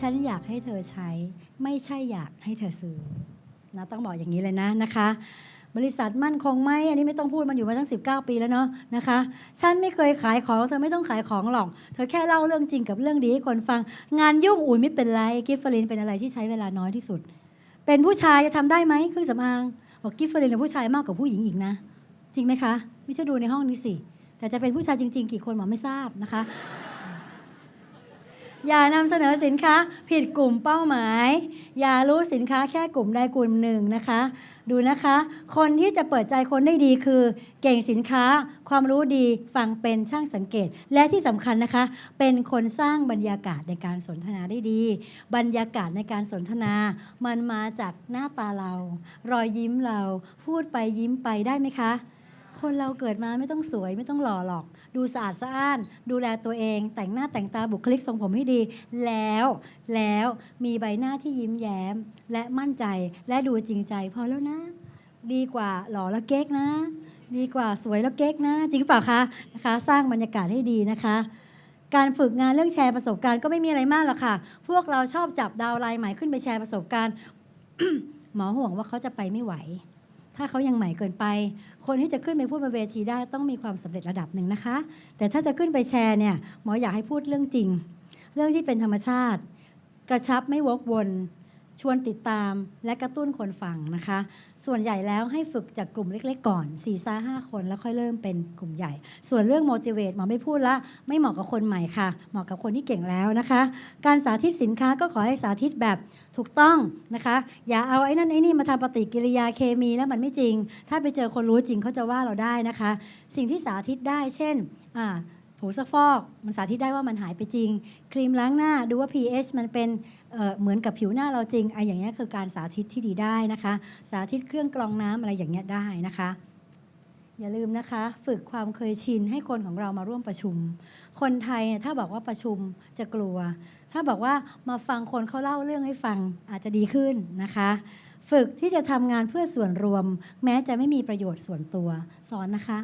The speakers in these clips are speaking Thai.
ฉันอยากให้เธอใช้ ไม่ใช่อยากให้เธอซื้อนะต้องบอกอย่างนี้เลยนะนะคะ บริษัทมั่นคงไหมอันนี้ไม่ต้องพูดมันอยู่มาตั้ง 19 ปีแล้วเนาะนะคะฉันไม่เคยขายของเธอไม่ต้องขายของหรอก เธอแค่เล่าเรื่องจริงกับเรื่องดีให้คนฟัง งานยุ่งอุ่ยไม่เป็นไรกิฟฟลินเป็นอะไรที่ใช้เวลาน้อยที่สุด เป็นผู้ชายจะทำได้ไหมเครื่องสำอางบอกกิฟฟลินเป็นผู้ชายมากกว่าผู้หญิงอีกนะ จริงไหมคะไม่ใช่ดูในห้องนี้สิแต่จะเป็นผู้ชายจริง ๆ กี่คนหมอไม่ทราบนะคะ อย่านำเสนอสินค้าผิดกลุ่มเป้าหมาย อย่ารู้สินค้าแค่กลุ่มใดกลุ่มหนึ่งนะคะ ดูนะคะ คนที่จะเปิดใจคนได้ดีคือ เก่งสินค้า ความรู้ดีฟังเป็นช่างสังเกต และที่สำคัญนะคะ เป็นคนสร้างบรรยากาศในการสนทนาได้ดี บรรยากาศในการสนทนา มันมาจากหน้าตาเรา รอยยิ้มเรา พูดไปยิ้มไปได้ไหมคะ คนเราเกิดมาไม่ต้องสวยไม่ต้องหล่อหรอก ดูสะอาดสะอ้าน ดูแลตัวเอง แต่งหน้าแต่งตาบุคลิกทรงผมให้ดี แล้วแล้วมีใบหน้าที่ยิ้มแย้ม และมั่นใจและดูจริงใจ พอแล้วนะ ดีกว่าหล่อแล้วเก๊กนะ ดีกว่าสวยแล้วเก๊กนะ จริงเปล่าคะนะคะ สร้างบรรยากาศให้ดีนะคะการฝึกงานเรื่องแชร์ประสบการณ์ก็ไม่มีอะไรมากหรอกค่ะ พวกเราชอบจับดาวลน์ใหม่ขึ้นไปแชร์ประสบการณ์ หมอห่วงว่าเขาจะไปไม่ไหว ถ้าเขายังใหม่เกินไป คนที่จะขึ้นไปพูดบนเวทีได้ต้องมีความสำเร็จระดับหนึ่งนะคะ แต่ถ้าจะขึ้นไปแชร์เนี่ยหมออยากให้พูดเรื่องจริง เรื่องที่เป็นธรรมชาติ กระชับไม่วกวน ชวนติดตามและกระตุ้นคนฟังนะคะ ส่วนใหญ่แล้วให้ฝึกจากกลุ่มเล็ก ๆ ก่อน4ี่ซาห้าคนแล้วค่อยเริ่มเป็นกลุ่มใหญ่ ส่วนเรื่อง motivate หมอไม่พูดละ ไม่เหมาะกับคนใหม่ค่ะ เหมาะกับคนที่เก่งแล้วนะคะ การสาธิตสินค้าก็ขอให้สาธิตแบบถูกต้องนะคะ อย่าเอาไอ้นั่นไอ้นี่มาทำปฏิกิริยาเคมีแล้วมันไม่จริง ถ้าไปเจอคนรู้จริงเขาจะว่าเราได้นะคะ สิ่งที่สาธิตได้เช่นอ่า ผงซักฟอกมันสาธิตได้ว่ามันหายไปจริง ครีมล้างหน้าดูว่า pH มันเป็นเเหมือนกับผิวหน้าเราจริงไอ้อย่างเงี้ยคือการสาธิตที่ดีได้นะคะ สาธิตเครื่องกรองน้ำอะไรอย่างเงี้ยได้นะคะ อย่าลืมนะคะ ฝึกความเคยชินให้คนของเรามาร่วมประชุม คนไทยเนี่ยถ้าบอกว่าประชุมจะกลัว ถ้าบอกว่ามาฟังคนเขาเล่าเรื่องให้ฟังอาจจะดีขึ้นนะคะฝึกที่จะทำงานเพื่อส่วนรวม แม้จะไม่มีประโยชน์ส่วนตัว สอนนะคะ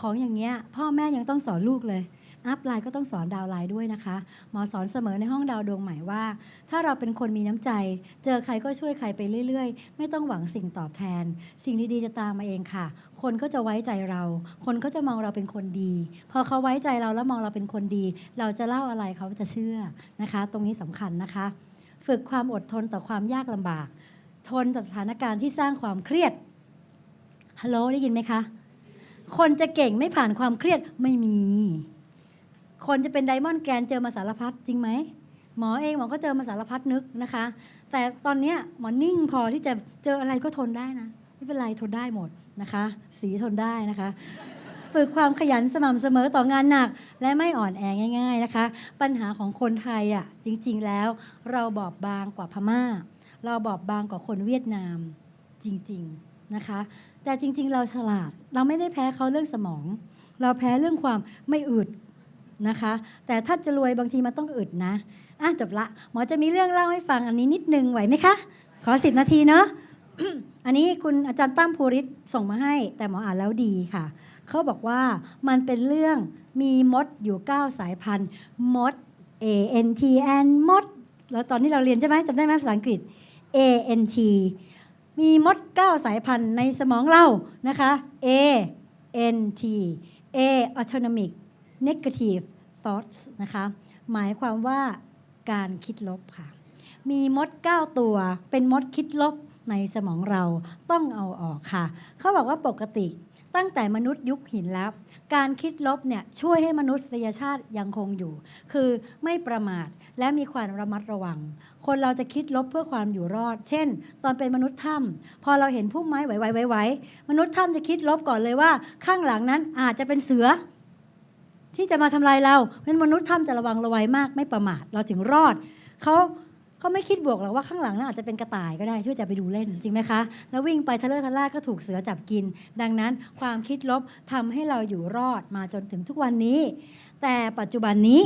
ของอย่างเงี้ยพ่อแม่ยังต้องสอนลูกเลย อัพไลน์ก็ต้องสอนดาวไลน์ด้วยนะคะ หมอสอนเสมอในห้องดาวดวงใหม่ว่า ถ้าเราเป็นคนมีน้ำใจ เจอใครก็ช่วยใครไปเรื่อยๆ ไม่ต้องหวังสิ่งตอบแทน สิ่งดีๆจะตามมาเองค่ะ คนก็จะไว้ใจเรา คนก็จะมองเราเป็นคนดี พอเขาไว้ใจเราแล้วมองเราเป็นคนดี เราจะเล่าอะไรเขาจะเชื่อนะคะ ตรงนี้สำคัญนะคะ ฝึกความอดทนต่อความยากลำบาก ทนต่อสถานการณ์ที่สร้างความเครียดฮัลโหลได้ยินไหมคะคนจะเก่งไม่ผ่านความเครียดไม่มี คนจะเป็นไดมอนด์แกนเจอมาสารพัดจริงไหมหมอเองหมอก็เจอมาสารพัดนึกนะคะ แต่ตอนนี้หมอนิ่งพอที่จะเจออะไรก็ทนได้นะไม่เป็นไรทนได้หมดนะคะ สีทนได้นะคะ ฝึกความขยันสม่ำเสมอต่องานหนัก และไม่อ่อนแอง่าย ๆนะคะ ปัญหาของคนไทยอะจริงๆแล้ว เราบอบบางกว่าพม่า เราบอบบางกว่าคนเวียดนามจริงๆนะคะ แต่จริง ๆ เราฉลาดเราไม่ได้แพ้เขาเรื่องสมอง เราแพ้เรื่องความไม่อึด นะคะ แต่ถ้าจะรวยบางทีมันต้องอึดนะอะจบละ หมอจะมีเรื่องเล่าให้ฟังอันนี้นิดนึงไหวไหมคะ ขอสิบนาทีเนาะอันนี้คุณอาจารย์ตั้มภูริศส่งมาให้ แต่หมออ่านแล้วดีค่ะ เขาบอกว่ามันเป็นเรื่องมีมดอยู่ 9 สายพันธุ์มด A N T N มด แล้วตอนนี้เราเรียนใช่ไหมจำได้ไหมภาษาอังกฤษ A N T มีมด 9 สายพันธุ์ในสมองเรานะคะ A N T A autonomic negative thoughts นะคะหมายความว่าการคิดลบค่ะ มีมด 9 ตัวเป็นมดคิดลบในสมองเราต้องเอาออกค่ะ เขาบอกว่าปกติตั้งแต่มนุษย์ยุคหินแล้ว การคิดลบเนี่ยช่วยให้มนุษยชาติยังคงอยู่ คือไม่ประมาทและมีความระมัดระวัง คนเราจะคิดลบเพื่อความอยู่รอด เช่น ตอนเป็นมนุษย์ถ้ำพอเราเห็นพุ่มไม้ไหวๆไหวๆมนุษย์ถ้ำจะคิดลบก่อนเลยว่า ข้างหลังนั้นอาจจะเป็นเสือ ที่จะมาทำลายเราเพราะฉะนั้นมนุษย์ถ้ำจะระวังระไวมากไม่ประมาทเราจึงรอดเขาเขาไม่คิดบวกหรอกว่าข้างหลังนั้นอาจจะเป็นกระต่ายก็ได้ที่จะไปดูเล่นจริงไหมคะ แล้ววิ่งไปทะเลาะทะล่าก็ถูกเสือจับกิน ดังนั้นความคิดลบทำให้เราอยู่รอดมาจนถึงทุกวันนี้ แต่ปัจจุบันนี้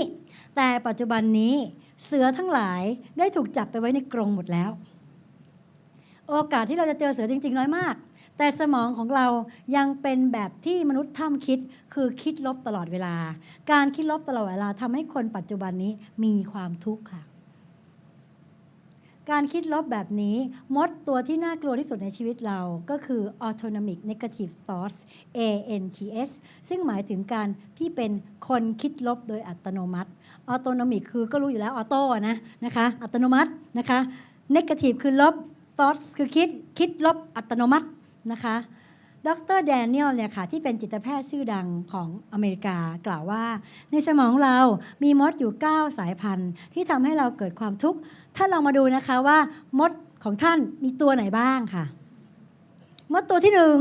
แต่ปัจจุบันนี้เสือทั้งหลายได้ถูกจับไปไว้ในกรงหมดแล้ว โอกาสที่เราจะเจอเสือจริง ๆ น้อยมาก แต่สมองของเรายังเป็นแบบที่มนุษย์ถ้ำคิด คือคิดลบตลอดเวลา การคิดลบตลอดเวลาทำให้คนปัจจุบันนี้มีความทุกข์ค่ะ การคิดลบแบบนี้มดตัวที่น่ากลัวที่สุดในชีวิตเราก็คือ autonomic negative thoughts ANTS ซึ่งหมายถึงการที่เป็นคนคิดลบโดยอัตโนมัติ autonomic คือก็รู้อยู่แล้วออโต้นะนะคะอัตโนมัตินะคะ negative คือลบ thoughts คือคิดคิดลบอัตโนมัติ นะคะ ดรแดเนียลเนี่ยค่ะที่เป็นจิตแพทย์ชื่อดังของอเมริกากล่าวว่า ในสมองเรามีมดอยู่ 9 สายพันธุ์ ที่ทำให้เราเกิดความทุกข์ท่านลองมาดูนะคะว่ามดของท่านมีตัวไหนบ้างค่ะ มดตัวที่หนึ่ง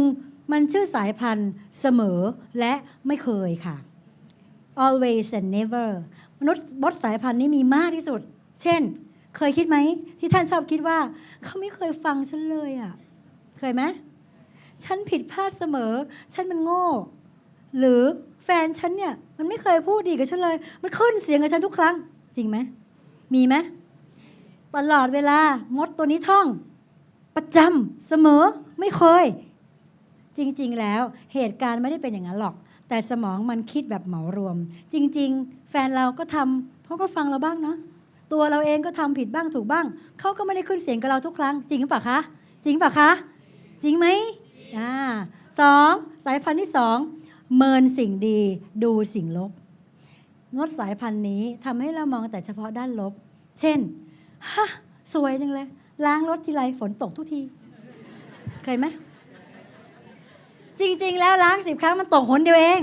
มันชื่อสายพันธุ์เสมอและไม่เคยค่ะ always and never มนุษย์มดสายพันธุ์นี้มีมากที่สุด เช่น เคยคิดไหม ที่ท่านชอบคิดว่า เขาไม่เคยฟังฉันเลยอะ่ะ เคยไหม ฉันผิดพลาดเสมอ ฉันมันโง่ หรือแฟนฉันเนี่ยมันไม่เคยพูดดีกับฉันเลย มันขึ้นเสียงกับฉันทุกครั้ง จริงไหม มีไหมตลอดเวลามดตัวนี้ท่อง ประจำเสมอไม่เคย จริง ๆ แล้วเหตุการณ์ไม่ได้เป็นอย่างนั้นหรอก แต่สมองมันคิดแบบเหมารวม จริง ๆ แฟนเราก็ทำเขาก็ฟังเราบ้างเนาะตัวเราเองก็ทำผิดบ้างถูกบ้างเขาก็ไม่ได้ขึ้นเสียงกับเราทุกครั้ง จริงหรือเปล่าคะจริงหรือเปล่าคะ จริงไหม อ่าสองสายพันธุ์ที่สองเมินสิ่งดีดูสิ่งลบงดสายพันธุ์นี้ทำให้เรามองแต่เฉพาะด้านลบ เช่นฮะสวยจังเลย ล้างรถทีไรฝนตกทุกที เคยไหมจริง ๆ แล้วล้างสิบครั้งมันตกหนเดียวเอง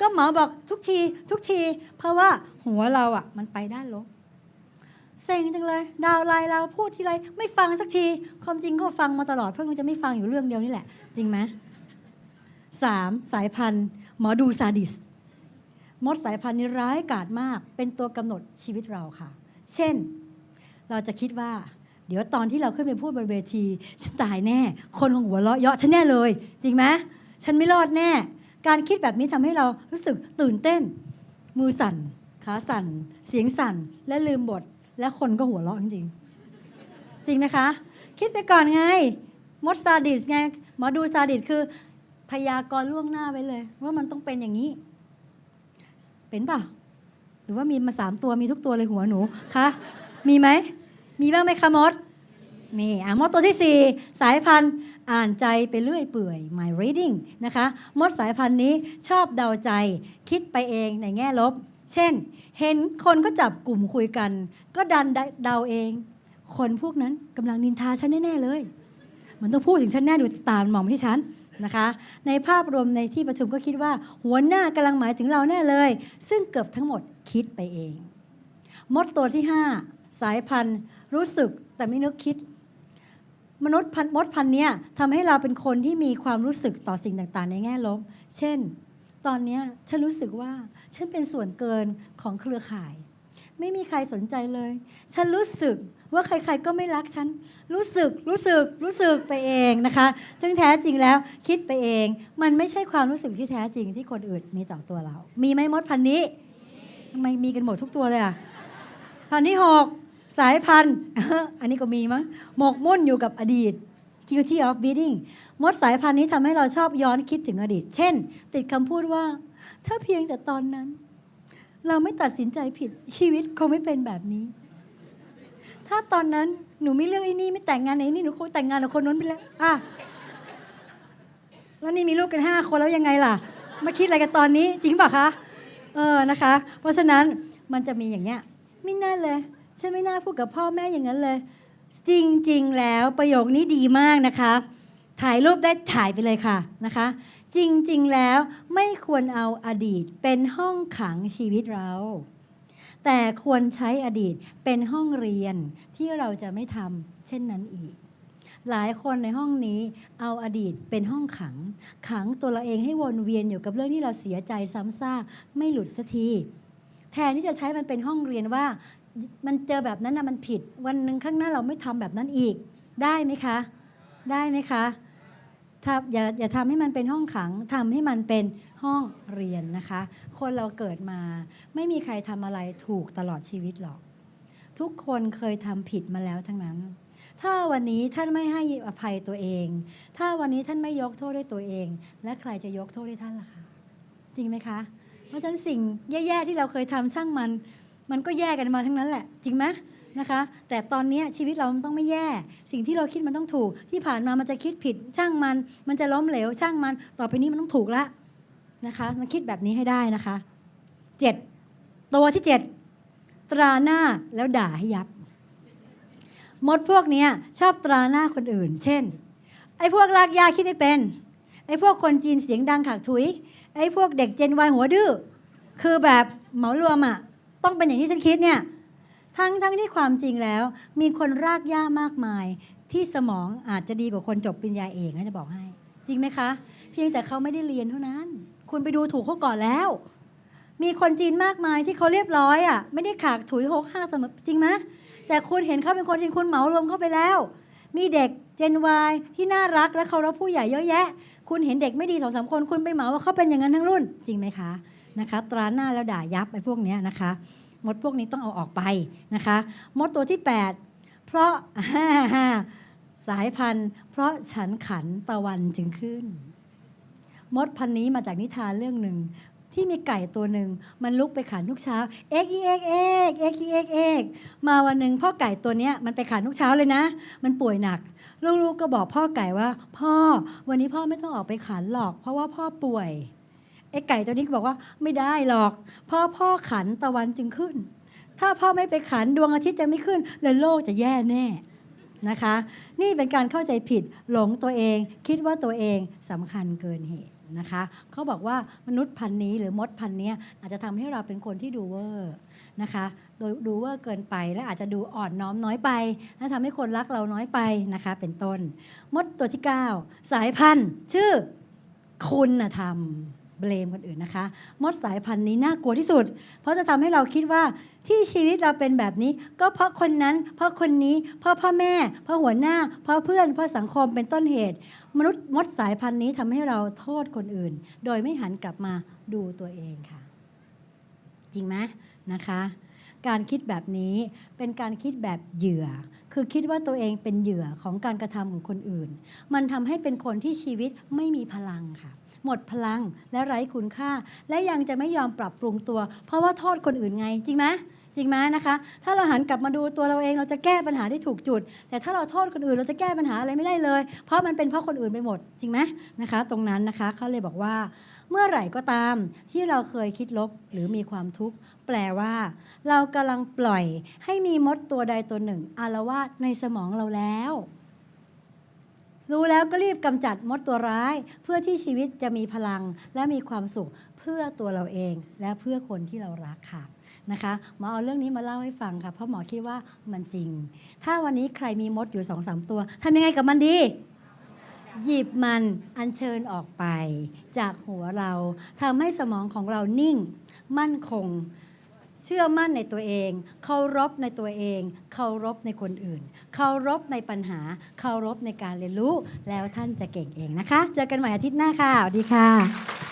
ก็หมอบอกทุกที ทุกที เพราะว่าหัวเราอะ มันไปด้านลบเซ็งจังเลย ดาวไลน์เราพูดทีไรไม่ฟังสักที ความจริงก็ฟังมาตลอดเพื่อนจะไม่ฟังอยู่เรื่องเดียวนี่แหละ จริงไหมสามสายพันธุ์หมอดูซาดิส มดสายพันธุ์นี้ร้ายกาจมาก เป็นตัวกำหนดชีวิตเราค่ะ เช่น เราจะคิดว่า เดี๋ยวตอนที่เราขึ้นไปพูดบนเวทีฉันตายแน่ คนของหัวเราะเยาะฉันแน่เลย จริงไหมฉันไม่รอดแน่ การคิดแบบนี้ทำให้เรารู้สึกตื่นเต้น มือสั่น ขาสั่น เสียงสั่น และลืมบท และคนก็หัวเราะจริงจริงไหมคะ คิดไปก่อนไง มดซาดิสไงหมอดูซาดิสคือ พยากรณ์ล่วงหน้าไว้เลย ว่ามันต้องเป็นอย่างนี้ เป็นเปล่าหรือว่ามีมาสามตัวมีทุกตัวเลยหัวหนูคะมีไหมมีบ้างไหมคะมดมีอะมดตัวที่สี่สายพันธุ์อ่านใจไปเรื่อยเปื่อย my reading นะคะ มดสายพันธุ์นี้ชอบเดาใจ คิดไปเองในแง่ลบ เช่น เห็นคนก็จับกลุ่มคุยกัน ก็ดันเดาเอง คนพวกนั้นกำลังนินทาฉันแน่ ๆ เลย มันต้องพูดถึงฉันแน่ดูตามมองไปที่ฉันนะคะ ในภาพรวมในที่ประชุมก็คิดว่า หัวหน้ากำลังหมายถึงเราแน่เลย ซึ่งเกือบทั้งหมดคิดไปเอง มดตัวที่ 5 สายพันธุ์ รู้สึกแต่ไม่นึกคิด มนุษย์พันมดพันเนี้ยทำให้เราเป็นคนที่มีความรู้สึกต่อสิ่งต่างๆ ในแง่ลบ เช่น ตอนนี้ฉันรู้สึกว่าฉันเป็นส่วนเกินของเครือข่าย ไม่มีใครสนใจเลย ฉันรู้สึกว่าใครๆก็ไม่รักฉัน รู้สึก รู้สึก รู้สึกไปเองนะคะ ซึ่งแท้จริงแล้วคิดไปเอง มันไม่ใช่ความรู้สึกที่แท้จริงที่คนอื่นมีต่อตัวเรา มีไหมมดพันธุ์นี้ทำไมมีกันหมดทุกตัวเลยอะ พันธุ์ที่หกสายพันธุ์ อันนี้ก็มีมั้ง หมกมุ่นอยู่กับอดีต guilty of beating มดสายพันธุ์นี้ทำให้เราชอบย้อนคิดถึงอดีต เช่น ติดคำพูดว่า ถ้าเพียงแต่ตอนนั้น เราไม่ตัดสินใจผิดชีวิตคงไม่เป็นแบบนี้ ถ้าตอนนั้นหนูไม่เลือกไอ้นี่ไม่แต่งงานไอ้นี่หนูคงแต่งงานกับคนนู้นไปแล้วอะแล้วนี่มีลูกกันห้าคนแล้วยังไงล่ะ มาคิดอะไรกันตอนนี้ จริงป่ะคะ เออนะคะ เพราะฉะนั้นมันจะมีอย่างเงี้ยไม่น่าเลยฉันไม่น่าพูดกับพ่อแม่อย่างนั้นเลย จริง ๆ แล้วประโยคนี้ดีมากนะคะ ถ่ายรูปได้ถ่ายไปเลยค่ะนะคะ จริงๆแล้วไม่ควรเอาอดีตเป็นห้องขังชีวิตเรา แต่ควรใช้อดีตเป็นห้องเรียนที่เราจะไม่ทำเช่นนั้นอีก หลายคนในห้องนี้เอาอดีตเป็นห้องขัง ขังตัวเราเองให้วนเวียนอยู่กับเรื่องที่เราเสียใจซ้ำซากไม่หลุดสักทีแทนที่จะใช้มันเป็นห้องเรียนว่า มันเจอแบบนั้นนะมันผิด วันหนึ่งข้างหน้าเราไม่ทำแบบนั้นอีก ได้ไหมคะ ได้ไหมคะ ถ้าอย่าอย่าทำให้มันเป็นห้องขังทำให้มันเป็นห้องเรียนนะคะ คนเราเกิดมาไม่มีใครทำอะไรถูกตลอดชีวิตหรอก ทุกคนเคยทำผิดมาแล้วทั้งนั้น ถ้าวันนี้ท่านไม่ให้อภัยตัวเอง ถ้าวันนี้ท่านไม่ยกโทษให้ตัวเอง และใครจะยกโทษให้ท่านล่ะคะจริงไหมคะ เพราะฉะนั้นสิ่งแย่ๆที่เราเคยทำช่างมัน มันก็แย่กันมาทั้งนั้นแหละ จริงไหม นะคะ แต่ตอนนี้ชีวิตเรามันต้องไม่แย่ สิ่งที่เราคิดมันต้องถูก ที่ผ่านมามันจะคิดผิดช่างมัน มันจะล้มเหลวช่างมัน ต่อไปนี้มันต้องถูกละนะคะมันคิดแบบนี้ให้ได้นะคะเจ็ดตัวที่เจ็ดตราหน้าแล้วด่าให้ยับ มดพวกนี้ชอบตราหน้าคนอื่น เช่น ไอ้พวกลากยาคิดไม่เป็น ไอ้พวกคนจีนเสียงดังขากถุย ไอ้พวกเด็กเจนวายหัวดื้อ คือแบบเหมารวมอะ ต้องเป็นอย่างที่ฉันคิดเนี่ย ทั้งทั้งที่ความจริงแล้ว มีคนรากหญ้ามากมาย ที่สมองอาจจะดีกว่าคนจบปริญญาเอกนะจะบอกให้ จริงไหมคะ เพียงแต่เขาไม่ได้เรียนเท่านั้น คุณไปดูถูกเขาก่อนแล้ว มีคนจีนมากมายที่เขาเรียบร้อยอะไม่ได้ขากถุยหกห้าเสมอจริงไหมแต่คุณเห็นเขาเป็นคนจริงคุณเหมารวมเข้าไปแล้ว มีเด็กเจนวายที่น่ารักและเคารพผู้ใหญ่เยอะแยะ คุณเห็นเด็กไม่ดีสองสามคนคุณไปเหมาว่าเขาเป็นอย่างนั้นทั้งรุ่น จริงไหมคะนะคะ ตราหน้าแล้วด่ายับไอ้พวกเนี้ยนะคะ มดพวกนี้ต้องเอาออกไปนะคะ มดตัวที่ 8 เพราะสายพันธุ์ เพราะฉันขันตะวันจึงขึ้น มดพันนี้มาจากนิทานเรื่องหนึ่ง ที่มีไก่ตัวหนึ่ง มันลุกไปขันทุกเช้าเอ็กอีเอ็กเอ็กเอ็กอีเอ็กเอ็กมาวันหนึ่งพ่อไก่ตัวเนี้ยมันไปขันทุกเช้าเลยนะ มันป่วยหนัก ลูกๆก็บอกพ่อไก่ว่า พ่อวันนี้พ่อไม่ต้องออกไปขันหรอก เพราะว่าพ่อป่วย ไอ้ไก่ตัวนี้ก็บอกว่าไม่ได้หรอกพ่อพ่อขันตะวันจึงขึ้น ถ้าพ่อไม่ไปขันดวงอาทิตย์จะไม่ขึ้น และโลกจะแย่แน่นะคะ นี่เป็นการเข้าใจผิดหลงตัวเอง คิดว่าตัวเองสำคัญเกินเหตุนะคะเขาบอกว่ามนุษย์พันนี้หรือมดพันนี้อาจจะทำให้เราเป็นคนที่ดูเวอร์นะคะ โดยดูเวอร์เกินไปและอาจจะดูอ่อนน้อมน้อยไป และทำให้คนรักเราน้อยไปนะคะ เป็นต้น มดตัวที่ 9 สายพันธุ์ ชื่อคุณธรรม เบลมคนอื่นนะคะ มดสายพันธุ์นี้น่ากลัวที่สุด เพราะจะทำให้เราคิดว่าที่ชีวิตเราเป็นแบบนี้ ก็เพราะคนนั้น เพราะคนนี้ เพราะพ่อแม่ เพราะหัวหน้า เพราะเพื่อน เพราะสังคมเป็นต้นเหตุ มนุษย์มดสายพันธุ์นี้ทำให้เราโทษคนอื่น โดยไม่หันกลับมาดูตัวเองค่ะ จริงไหมนะคะ การคิดแบบนี้เป็นการคิดแบบเหยื่อ คือคิดว่าตัวเองเป็นเหยื่อของการกระทำของคนอื่น มันทำให้เป็นคนที่ชีวิตไม่มีพลังค่ะ หมดพลังและไร้คุณค่า และยังจะไม่ยอมปรับปรุงตัว เพราะว่าโทษคนอื่นไงจริงไหม จริงไหมนะคะ ถ้าเราหันกลับมาดูตัวเราเองเราจะแก้ปัญหาได้ถูกจุด แต่ถ้าเราโทษคนอื่นเราจะแก้ปัญหาอะไรไม่ได้เลย เพราะมันเป็นเพราะคนอื่นไปหมด จริงไหมนะคะ ตรงนั้นนะคะเขาเลยบอกว่า เมื่อไหร่ก็ตามที่เราเคยคิดลบหรือมีความทุกข์แปลว่า เรากำลังปล่อยให้มีมดตัวใดตัวหนึ่งอารวาสในสมองเราแล้วรู้แล้วก็รีบกำจัดมดตัวร้าย เพื่อที่ชีวิตจะมีพลังและมีความสุขเพื่อตัวเราเองและเพื่อคนที่เรารักค่ะ นะคะหมอเอาเรื่องนี้มาเล่าให้ฟังค่ะเพราะหมอคิดว่ามันจริง ถ้าวันนี้ใครมีมดอยู่สองสามตัวทำยังไงกับมันดีหยิบมันอัญเชิญออกไป จากหัวเราทำให้สมองของเรานิ่ง มั่นคง เชื่อมั่นในตัวเอง เคารพในตัวเอง เคารพในคนอื่น เคารพในปัญหา เคารพในการเรียนรู้ แล้วท่านจะเก่งเองนะคะ เจอกันใหม่อาทิตย์หน้าค่ะสวัสดีค่ะ